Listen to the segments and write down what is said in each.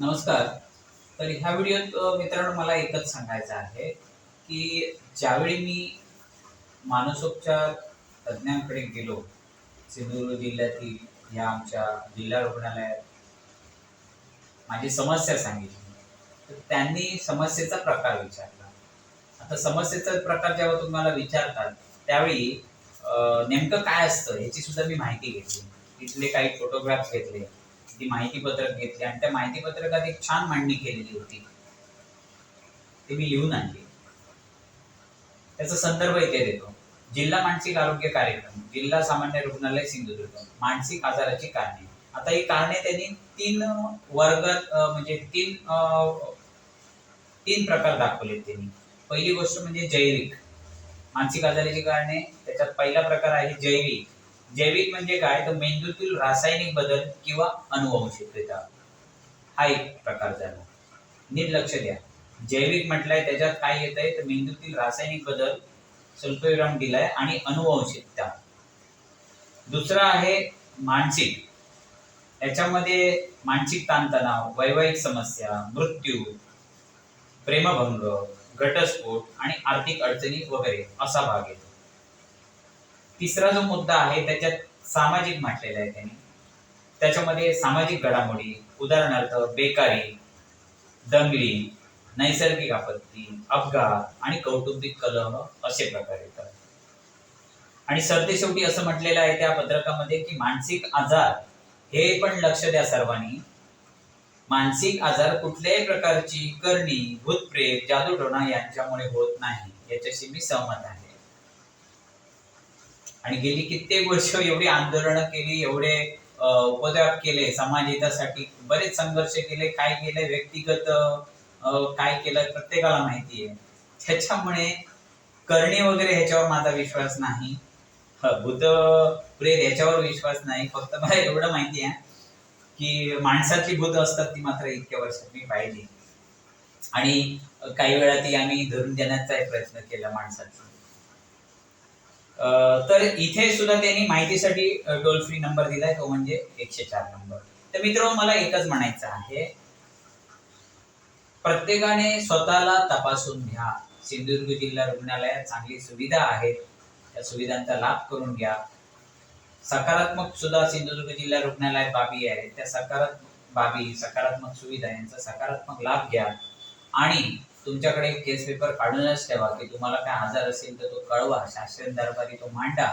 नमस्कार. तर ह्या व्हिडिओत मित्रांनो मला एकच सांगायचं आहे की ज्यावेळी मी मानसोपचार तज्ज्ञांकडे गेलो सिंधुदुर्ग जिल्ह्यातील ह्या आमच्या जिल्हा रुग्णालयात माझी समस्या सांगितली. तर त्यांनी समस्येचा प्रकार विचारला. आता समस्येचा प्रकार जेव्हा तुम्हाला विचारतात त्यावेळी नेमकं काय असतं याची सुद्धा मी माहिती घेतली. तिथले काही फोटोग्राफ्स घेतले. ती माहिती पत्रक घेतली आणि त्या माहिती पत्रकात एक छान मांडणी केलेली होती. ते मी लिहून आणली. त्याचा संदर्भ इथे देतो. जिल्हा मानसिक आरोग्य कार्यक्रम जिल्हा सामान्य रुग्णालय सिंधुदुर्ग मानसिक आजाराची कारणे. आता ही कारणे त्यांनी तीन वर्गात म्हणजे तीन अं, तीन प्रकार दाखवले त्यांनी. पहिली गोष्ट म्हणजे जैविक. मानसिक आजाराची कारणे त्याच्यात पहिला प्रकार आहे जैविक. जैविक म्हणजे काय? तर मेंदूतील रासायनिक बदल किंवा अनुवंशिकता हा एक प्रकार झाला. नीट लक्ष द्या. जैविक म्हटलंय त्याच्यात काय येत आहे तर मेंदूतील रासायनिक बदल स्वल्पविराम दिलाय आणि अनुवंशिकता. दुसरा आहे मानसिक. याच्यामध्ये मानसिक ताणतणाव वैवाहिक समस्या मृत्यू प्रेमभंग घटस्फोट आणि आर्थिक अडचणी वगैरे असा भाग येतो. तिसरा जो मुद्दा आहे त्याच्यात सामाजिक म्हटलेला आहे त्यांनी. त्याच्यामध्ये सामाजिक घडामोडी उदाहरणार्थ बेकारी दंगली नैसर्गिक आपत्ती अपघात आणि कौटुंबिक कलह असे प्रकार येतात. आणि सरतेशेवटी असं म्हटलेलं आहे त्या पत्रकामध्ये की मानसिक आजार हे पण लक्ष द्या सर्वांनी. मानसिक आजार कुठल्याही प्रकारची करणी भूतप्रेत जादूटोणा यांच्यामुळे होत नाही याच्याशी मी सहमत आहे. आणि गेली कित्येक वर्ष एवढी आंदोलनं केली एवढे उपद्रव केले समाज हितासाठी. बरेच संघर्ष केले काय केले व्यक्तिगत काय केलं प्रत्येकाला माहिती आहे. त्याच्यामुळे करणे वगैरे ह्याच्यावर माझा विश्वास नाही. बुद्ध भूत प्रेत ह्याच्यावर विश्वास नाही. फक्त मला एवढं माहिती आहे की माणसाची भूत असतात ती मात्र इतक्या वर्षात मी पाहिली. आणि काही वेळा ती आम्ही धरून देण्याचा प्रयत्न केला माणसाचा. तर इथे सुद्धा त्यांनी माहितीसाठी टोल फ्री नंबर दिलाय तो म्हणजे एकशे चार नंबर तर मित्र मला एकच म्हणायचं आहे. प्रत्येकाने स्वतःला तपासून घ्या. सिंधुदुर्ग जिल्हा रुग्णालयात चांगली सुविधा आहेत. त्या सुविधांचा लाभ करून घ्या. सकारात्मक सुद्धा सिंधुदुर्ग जिल्हा रुग्णालयात बाबी आहेत. त्या सकारात्मक बाबी सकारात्मक सुविधा यांचा सकारात्मक लाभ घ्या. आणि तुमच्याकडे केस पेपर काढूनच ठेवा की तुम्हाला काय आजार असेल तर तो कळवा शास्त्रीय दरबारी तो मांडा.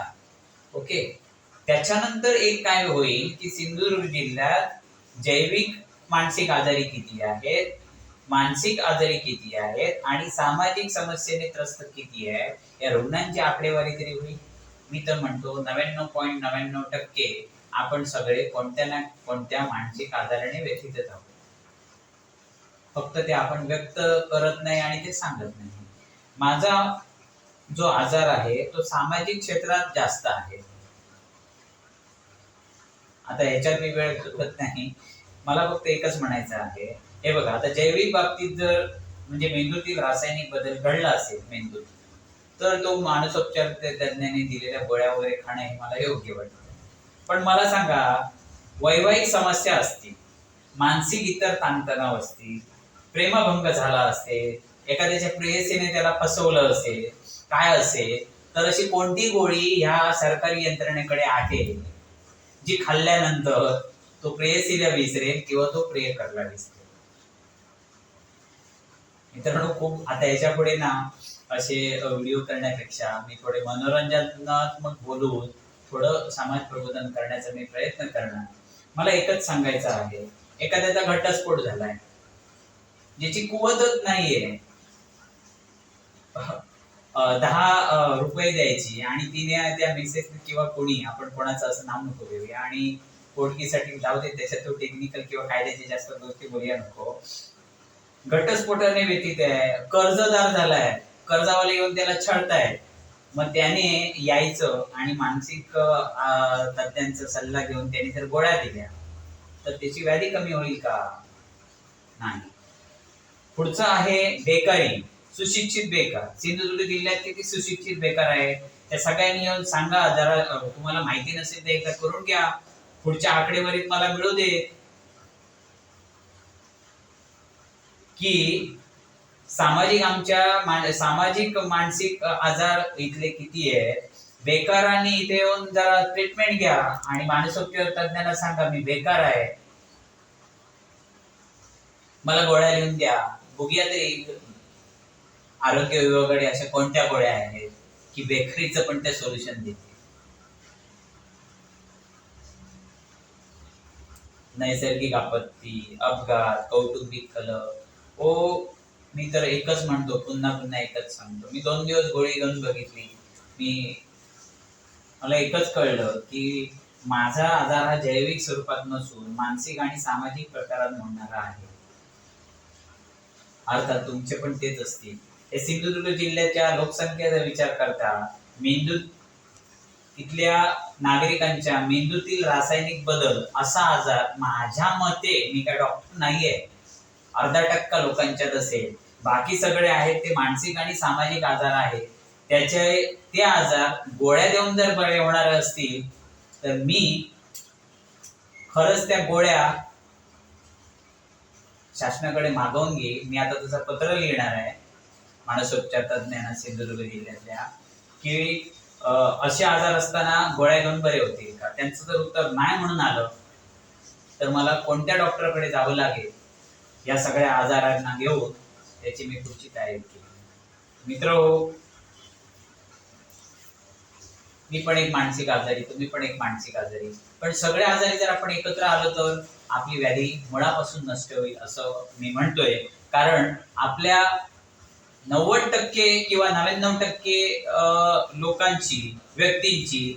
ओके त्याच्यानंतर एक काय होईल की सिंधुदुर्ग जिल्ह्यात जैविक मानसिक आजारी किती आहेत? मानसिक आजारी किती आहेत? आणि सामाजिक समस्येने त्रस्त किती आहे या रुग्णांची आकडेवारी तरी होईल. मी तर म्हणतो नव्याण्णव पॉईंट नव्याण्णव टक्के आपण सगळे कोणत्या ना कोणत्या मानसिक आजाराने व्यथितच आहोत. फक्त ते आपण व्यक्त करत नाही आणि ते सांगत नाही. माझा जो आजार आहे तो सामाजिक क्षेत्रात जास्त आहे. आता ह्याच्यात मी वेळ चुकत नाही. मला फक्त एकच म्हणायचं आहे. हे बघा आता जैविक बाबतीत जर म्हणजे मेंदूतील रासायनिक बदल घडला असेल मेंदूत तर तो मानसोपचार तज्ञांनी दिलेल्या गोळ्या वगैरे खाणं हे मला योग्य वाटतं. पण मला सांगा वैवाहिक समस्या असतील मानसिक इतर ताणतणाव असतील प्रेमभंग झाला असेल एखाद्याच्या प्रेयसीने त्याला फसवलं असेल काय असेल तर अशी कोणती गोळी ह्या सरकारी यंत्रणेकडे आहे? जी खाल्ल्यानंतर तो प्रेयसीला विसरेल किंवा तो प्रियकरला विसरेल. मित्रांनो खूप आता याच्यापुढे ना असे व्हिडिओ करण्यापेक्षा मी थोडे मनोरंजनात्मक बोलून थोडं समाज प्रबोधन करण्याचा मी प्रयत्न करणार. मला एकच सांगायचं आहे. एखाद्याचा घटस्फोट झालाय. ज्याची कुवतच नाहीये. दहा रुपये द्यायची आणि तिने त्या मिसेस किंवा कोणी आपण कोणाचं असं नाव नको देऊया आणि पोटकीसाठी जाऊ दे त्याच्यात तो टेक्निकल किंवा कायद्याचे जास्त गोष्टी बोलूया नको. घटस्फोटाने व्यतीत आहे कर्जदार झालाय कर्जावाले येऊन त्याला छळतायत मग त्याने यायचं आणि मानसिक तज्ञांचा सल्ला घेऊन त्याने जर गोळ्या दिल्या तर त्याची व्याधी कमी होईल का? नाही. पुढचं आहे बेकारी सुशिक्षित बेकार. सिंधुदुर्ग जिल्ह्यात किती सुशिक्षित बेकार आहे? त्या सगळ्यांनी येऊन सांगा जरा तुम्हाला माहिती नसेल तर एकदा करून घ्या. पुढच्या आकडेवारीत मला मिळू दे. की सामाजिक आमच्या सामाजिक मानसिक आजार इथले किती आहे बेकारांनी इथे येऊन जरा ट्रीटमेंट घ्या आणि मानसोपचार तज्ञांना सांगा मी बेकार आहे. मला गोळ्या लिहून द्या. बघूया तरी आरोग्य विभागाकडे अशा कोणत्या गोळ्या आहेत की बेकरीच पण ते सोल्युशन देते नैसर्गिक आपत्ती अपघात कौटुंबिक कल ओ मी तर एकच म्हणतो पुन्हा पुन्हा एकच सांगतो. मी दोन दिवस गोळी घेऊन बघितली. मी मला एकच कळलं की माझा आजार हा जैविक स्वरूपात नसून मानसिक आणि सामाजिक प्रकारात म्हणणारा आहे. अर्थात तुमचे पण तेच असतील. हे सिंधुदुर्ग जिल्ह्याच्या लोकसंख्येचा विचार करता मेंदू इथल्या नागरिकांच्या मेंदूतील रासायनिक बदल असा आजार माझ्या मते मी काय डॉक्टर नाहीये अर्धा टक्का लोकांच्यात असेल. बाकी सगळे आहेत ते मानसिक आणि सामाजिक आजार आहेत. त्याचे ते आजार गोळ्या देऊन जर बरे होणार असतील तर मी खरंच त्या गोळ्या शासनाकडे मागवून घे मी आता तसं पत्र लिहिणार आहे मानसोपचार तज्ज्ञांना सिंधुदुर्ग जिल्ह्यातल्या की असे आजार असताना गोळ्या घेऊन बरे होतील का? त्यांचं जर उत्तर नाही म्हणून आलं. तर मला कोणत्या डॉक्टरकडे जावं लागेल? या सगळ्या आजारांना घेऊन त्याची मी पुढची तयारी केली. मित्र हो, मी पण एक मानसिक आजारी तुम्ही पण एक मानसिक आजारी. पण सगळे आजारी जर आपण एकत्र आलो तर आपली व्याधी मुळापासून नष्ट होईल असं मी म्हणतोय. कारण आपल्या नव्वद टक्के किंवा नव्याण्णव टक्के लोकांची व्यक्तींची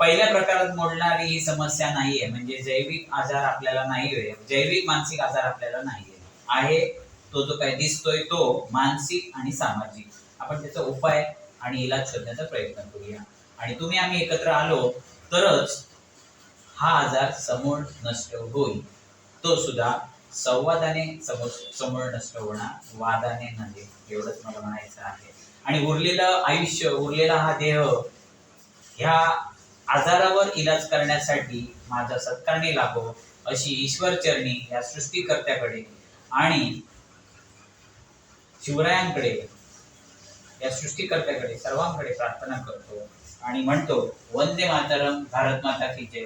पहिल्या प्रकारात मोडणारी ही समस्या नाहीये. म्हणजे जैविक आजार आपल्याला नाही जैविक मानसिक आजार आपल्याला नाहीये. आहे तो जो काय दिसतोय तो मानसिक आणि सामाजिक. आपण त्याचा उपाय आणि इलाज शोधण्याचा प्रयत्न करूया. आणि तुम्ही आम्ही एकत्र आलो तरच हा आजार समोर नष्ट होईल. तो सुद्धा संवादाने समोर समोर नष्ट होणार वादाने नव्हे एवढंच मला म्हणायचं आहे. आणि उरलेलं आयुष्य उरलेला हा देह ह्या आजारावर इलाज करण्यासाठी माझा सत्कारणी लागो अशी ईश्वर चरणी या सृष्टीकर्त्याकडे आणि शिवरायांकडे या सृष्टीकर्त्याकडे सर्वांकडे प्रार्थना करतो. आणि म्हणतो वंदे मातरम भारत माता की जय.